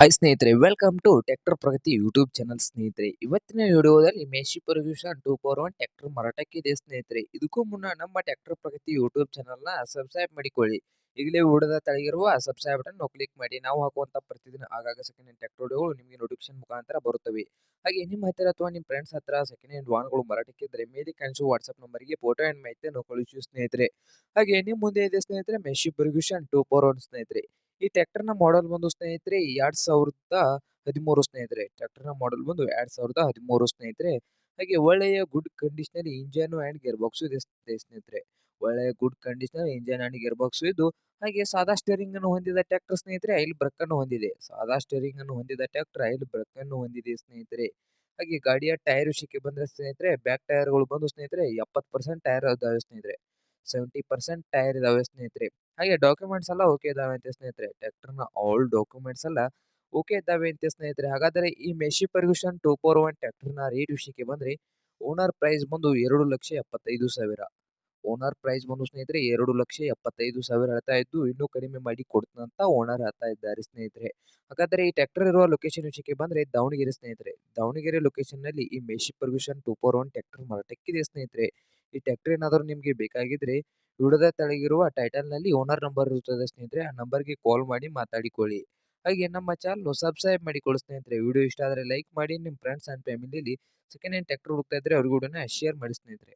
Hi ಸ್ನೇಹಿತರೆ welcome to tractor Pragati YouTube channel ಸ್ನೇಹಿತರೆ. ಇವತ್ತಿನ ವಿಡಿಯೋದಲ್ಲಿ Massey Ferguson two four one tractor ಮಾರಾಟಕ್ಕೆ ಇದೆ ಸ್ನೇಹಿತರೆ. ಇದಕ್ಕೂ ಮುನ್ನ ನಮ್ಮ ಟ್ರ್ಯಾಕ್ಟರ್ ಪ್ರಗತಿ ಯೂಟ್ಯೂಬ್ ಚಾನಲ್ನ ಸಬ್ಸ್ಕ್ರೈಬ್ ಮಾಡಿಕೊಳ್ಳಿ. ಈಗಲೇ ವಿಡಿಯೋದ ತಳಗಿರುವ ಸಬ್ಸ್ಕ್ರೈಬ್ ಬಟನ್ ಕ್ಲಿಕ್ ಮಾಡಿ. ನಾವು ಹಾಕುವಂತ ಪ್ರತಿದಿನ ಆಗಾಗ ಸೆಕೆಂಡ್ ಹ್ಯಾಂಡ್ ವಿಡಿಯೋಗಳು ನಿಮಗೆ ನೋಟಿಫಿಕೇಶನ್ ಮುಖಾಂತರ ಬರುತ್ತವೆ. ಹಾಗೆ ನಿಮ್ಮ ಹತ್ತಿರ ಅಥವಾ ನಿಮ್ಮ ಫ್ರೆಂಡ್ಸ್ ಹತ್ರ ಸೆಕೆಂಡ್ ಹ್ಯಾಂಡ್ ವಾಹನಗಳು ಮಾರಾಟಕ್ಕೆ ಇದ್ದರೆ ಮೇಲೆ ಕಾಣಿಸುವ ವಾಟ್ಸ್ಆಪ್ ನಂಬರ್ಗೆ ಫೋಟೋ ಆ್ಯಂಡ್ ಮಾಹಿತಿಯನ್ನು ಕಳುಹಿಸಿ ಸ್ನೇಹಿತರೆ. ಹಾಗೆ ನಿಮ್ಮ ಮುಂದೆ ಇದೆ ಸ್ನೇಹಿತರೆ Massey Ferguson two four one ಸ್ನೇಹಿತರೆ. ಈ ಟ್ರ್ಯಾಕ್ಟರ್ನ ಮಾಡೆಲ್ ಬಂದು ಸ್ನೇಹಿತರೆ, ಎರಡ್ ಸಾವಿರದ ಹದಿಮೂರು ಸ್ನೇಹಿತರೆ, ಟ್ರ್ಯಾಕ್ಟರ್ನ ಮಾಡೆಲ್ ಬಂದು ಎರಡ್ ಸಾವಿರದ ಹದಿಮೂರು ಸ್ನೇಹಿತರೆ. ಹಾಗೆ ಒಳ್ಳೆಯ good condition engine and gear box ಇದೆ ಸ್ನೇಹಿತರೆ. ಒಳ್ಳೆಯ good condition engine and gear box ಇದ್ದು ಹಾಗೆ ಸಾದಾ ಸ್ಟೇರಿಂಗ್ ಅನ್ನು ಹೊಂದಿದ ಟ್ರ್ಯಾಕ್ಟರ್ ಸ್ನೇಹಿತರೆ ಅಲ್ಲಿ ಬ್ರೇಕ್ ಅನ್ನು ಹೊಂದಿದೆ. ಸಾದಾ ಸ್ಟೇರಿಂಗ್ ಅನ್ನು ಹೊಂದಿದ ಟ್ರ್ಯಾಕ್ಟರ್ ಅಲ್ಲಿ ಬ್ರೇಕ್ ಅನ್ನು ಹೊಂದಿದೆ ಸ್ನೇಹಿತರೆ. ಹಾಗೆ ಗಾಡಿಯ ಟೈರ್ ವಿಷಯಕ್ಕೆ ಬಂದ್ರೆ ಸ್ನೇಹಿತರೆ ಬ್ಯಾಕ್ ಟೈರ್ಗಳು ಬಂದು ಸ್ನೇಹಿತರೆ, ಎಪ್ಪತ್ತು ಪರ್ಸೆಂಟ್ ಟೈರ್ ಇದಾವೆ ಸ್ನೇಹಿತರೆ. ಸೆವೆಂಟಿ ಪರ್ಸೆಂಟ್ ಟೈರ್ ಇದಾವೆ ಸ್ನೇಹಿತರೆ. ಹಾಗೆ ಡಾಕ್ಯುಮೆಂಟ್ಸ್ ಎಲ್ಲ ಓಕೆ ಇದಾವೆ ಅಂತ ಸ್ನೇಹಿತರೆ. ಟ್ರ್ಯಾಕ್ಟರ್ನ ಆಲ್ ಡಾಕ್ಯುಮೆಂಟ್ಸ್ ಎಲ್ಲ ಓಕೆ ಇದ್ದಾವೆ ಅಂತ ಸ್ನೇಹಿತರೆ. ಹಾಗಾದರೆ ಈ Massey Ferguson two four one ಟ್ರ್ಯಾಕ್ಟರ್ನ ರೇಟ್ ವಿಷಯಕ್ಕೆ ಬಂದರೆ ಓನರ್ ಪ್ರೈಸ್ ಬಂದು ಎರಡು ಲಕ್ಷ ಎಪ್ಪತ್ತೈದು ಸಾವಿರ. ಓನರ್ ಪ್ರೈಸ್ ಬಂದು ಸ್ನೇಹಿತರೆ ಎರಡು ಲಕ್ಷ ಎಪ್ಪತ್ತೈದು ಸಾವಿರ ಹೇಳ್ತಾ ಇದ್ದು ಇನ್ನೂ ಕಡಿಮೆ ಮಾಡಿ ಕೊಡ್ತಂತ ಓನರ್ ಹೇಳ್ತಾ ಇದ್ದಾರೆ ಸ್ನೇಹಿತರೆ. ಹಾಗಾದರೆ ಈ ಟ್ರ್ಯಾಕ್ಟರ್ ಇರುವ ಲೊಕೇಶನ್ ವಿಷಯಕ್ಕೆ ಬಂದರೆ ದಾವಣಗೆರೆ ಸ್ನೇಹಿತರೆ. ದಾವಣಗೆರೆ ಲೊಕೇಶನ್ನಲ್ಲಿ ಈ Massey Ferguson two four one tractor ಮಾರಾಟಕ್ಕಿದೆ ಸ್ನೇಹಿತರೆ. ಈ ಟ್ರ್ಯಾಕ್ಟರ್ ಏನಾದರೂ ನಿಮಗೆ ಬೇಕಾಗಿದ್ರೆ ವಿಡಿಯೋದ ತೆಳಗಿರುವ ಟೈಟಲ್ನಲ್ಲಿ ಓನರ್ ನಂಬರ್ ಇರುತ್ತದೆ ಸ್ನೇಹಿತರೆ, ಆ ನಂಬರ್ಗೆ ಕಾಲ್ ಮಾಡಿ ಮಾತಾಡಿಕೊಳ್ಳಿ. ಹಾಗೆ ನಮ್ಮ ಚಾನಲ್ ಸಬ್ಸ್ಕ್ರೈಬ್ ಮಾಡಿಕೊಳ್ಳಿ ಸ್ನೇಹಿತರೆ. ವಿಡಿಯೋ ಇಷ್ಟ ಆದರೆ ಲೈಕ್ ಮಾಡಿ ನಿಮ್ಮ ಫ್ರೆಂಡ್ಸ್ ಅಂಡ್ ಫ್ಯಾಮಿಲಿಯಲ್ಲಿ ಸೆಕೆಂಡ್ ಹ್ಯಾಂಡ್ ಟ್ರ್ಯಾಕ್ಟರ್ ಹುಡುಕ್ತಾ ಇದ್ರೆ ಅವ್ರಿಗೂ ಶೇರ್ ಮಾಡಿ ಸ್ನೇಹಿತರೆ.